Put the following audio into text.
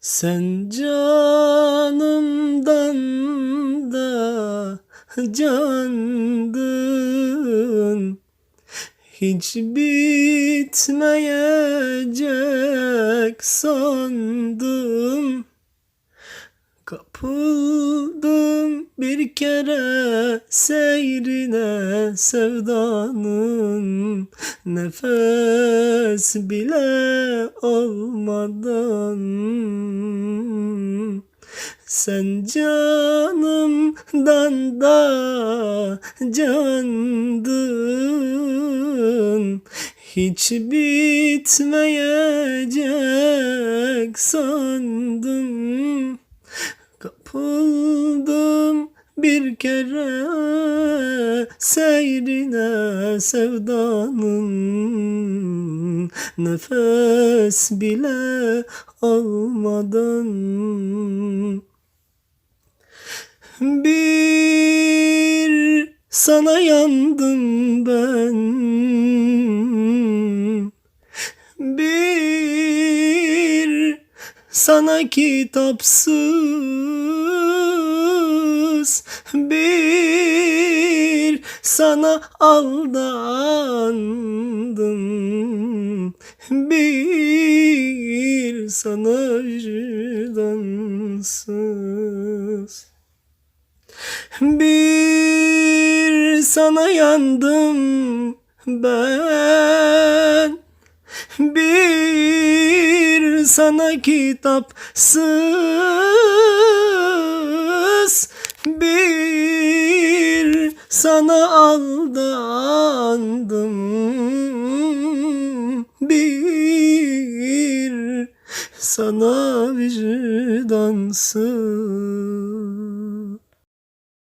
Sen canımdan da candın. Hiç bitmeyecek sandım. Kapıldım bir kere seyrine sevdanın. Nefes bile almadan Sen canımdan da candın. Hiç bitmeyecek sandım Kapıldım bir kere seyrine sevdanın. Nefes bile almadan Bir sana yandım ben. Bir sana kitapsız. Bir sana aldandım. Bir sana vicdansız bir sana yandım ben. Bir sana kitapsız. Bir sana aldandım. Bir sana vicdansız